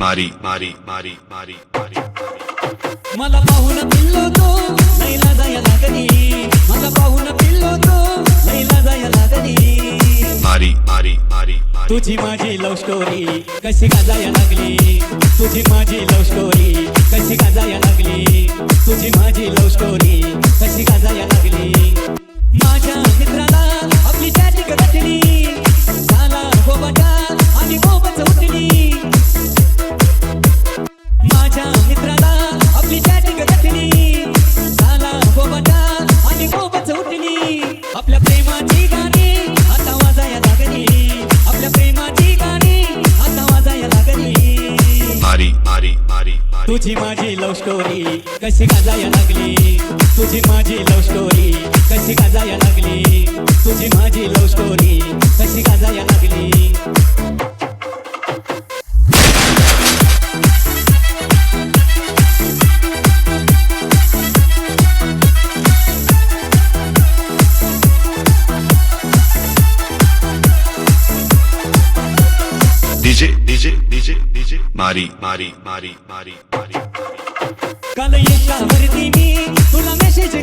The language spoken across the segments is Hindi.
मारी मारी मारी मारी मारी मला पाहून पिल्लो तो लैला जाया लागली. मला पाहून पिल्लो तो लैला जाया लागली. मारी मारी मारी तुझी माझी लव्ह स्टोरी कशी गाजाया लागली? तुझी माझी लव्ह स्टोरी कशी गाजाया लागली? तुझी माझी लव्ह स्टोरी तुझी माझी लव स्टोरी कशी गाजाया लागली? तुझी माझी लव स्टोरी कशी गाजाया लागली? तुझी माझी लव स्टोरी कशी गाजाया लागली? மாறி மாறி மாறி மாறி மாறி கலையில் தவறு தீனி உள்ள மெசேஜ்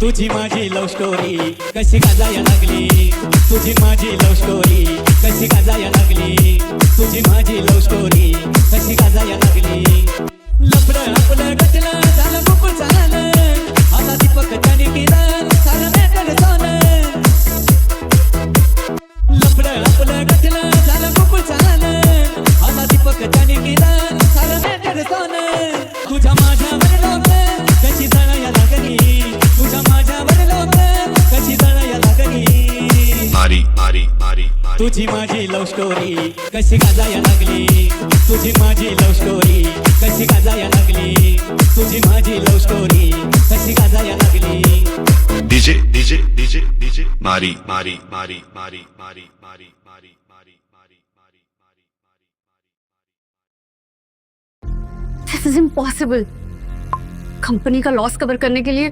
तुझी माझी लव्ह स्टोरी कशी गाजाया लागली? तुझी माझी लव्ह स्टोरी कशी गाजाया लागली? तुझी माझी लव्ह स्टोरी तुझी माझी लव्ह स्टोरी कशी गाजाया लागली तुझी माझी लव्ह स्टोरी कशी गाजाया लागली तुझी माझी लव्ह स्टोरी कशी गाजाया लागली डीजे डीजे डीजे डीजे मारी मारी मारी मारी मारी मारी मारी मारी मारी मारी मारी दिस इज़ इम्पॉसिबल कंपनी का लॉस कवर करने के लिए